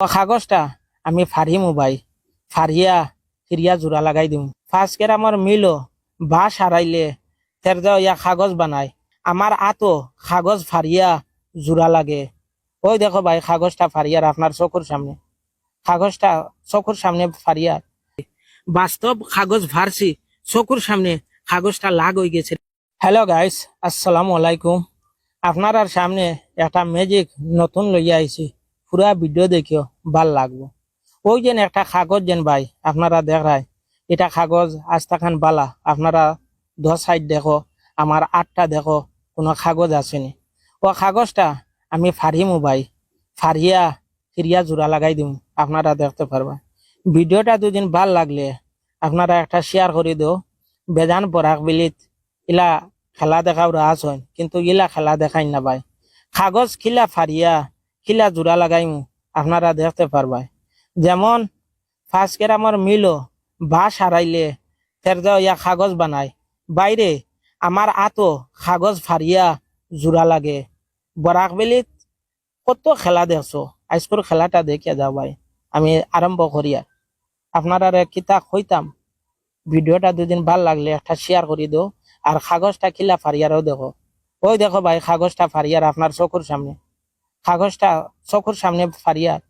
কাগজটা আমি ফারিমু ভাই ফারিয়া ফিরিয়া জোড়া লাগাই দিম ফার্স্ট আমার মিলো বাঁশ হারাইলে তের যাও ইয়া কাগজ বানাই। আমার আতো কাগজ ফারিয়া জোড়া লাগে। ওই দেখো ভাই কাগজটা ফারিয়ার আপনার চকুর সামনে। কাগজটা চকুর সামনে ফারিয়ার বাস্তব কাগজ ভারছি চকুর সামনে কাগজটা লাগ হয়ে গেছে। হ্যালো গাইস আসসালামু আলাইকুম। আপনার সামনে একটা ম্যাজিক নতুন লইয়া আইছি পুরা ভিডিও দেখিও, ভালো লাগবো। ওই যেন একটা কাগজ যেন ভাই আপনারা দেখায় এটা কাগজ আস্তা খান বালা, আপনারা দশ সাইড দেখো আমার আটটা দেখো, কোনো কাগজ আসেনি ও কাগজটা আমি ফারিমু ভাই। ফারিয়া ফিরিয়া জোড়া লাগাই দিম, আপনারা দেখতে পারবা। ভিডিওটা দুদিন ভালো লাগলে, আপনারা একটা শেয়ার করে দিও। বেজান পরাক বিলিত, ইলা খেলা দেখাও রাস হয় কিন্তু ইলা খেলা দেখাই না ভাই। কাগজ খিলা ফারিয়া খিলা জোড়া লাগাইমু, আপনারা দেখতে পারবা যেমন ফার্স্ট আমার মিলো বাঁশ হারাইলে যাও ইয়া কাগজ বানাই। বাইরে আমার আতো কাগজ ফারিয়া জোড়া লাগে। বরাক বেলিত কত খেলা দেখছ আজকের খেলাটা দেখিয়া যাও ভাই আমি আরম্ভ করি আর আপনারা কিতা কইতাম ভিডিওটা দুদিন ভালো লাগলে একটা শেয়ার করে দিও। আর কাগজটা খিলা ফারিয়ারও দেখো। ওই দেখো ভাই, কাগজটা ফারিয়ার আপনার চকুর সামনে। কাগজটা চকুর সামনে ফারিয়ার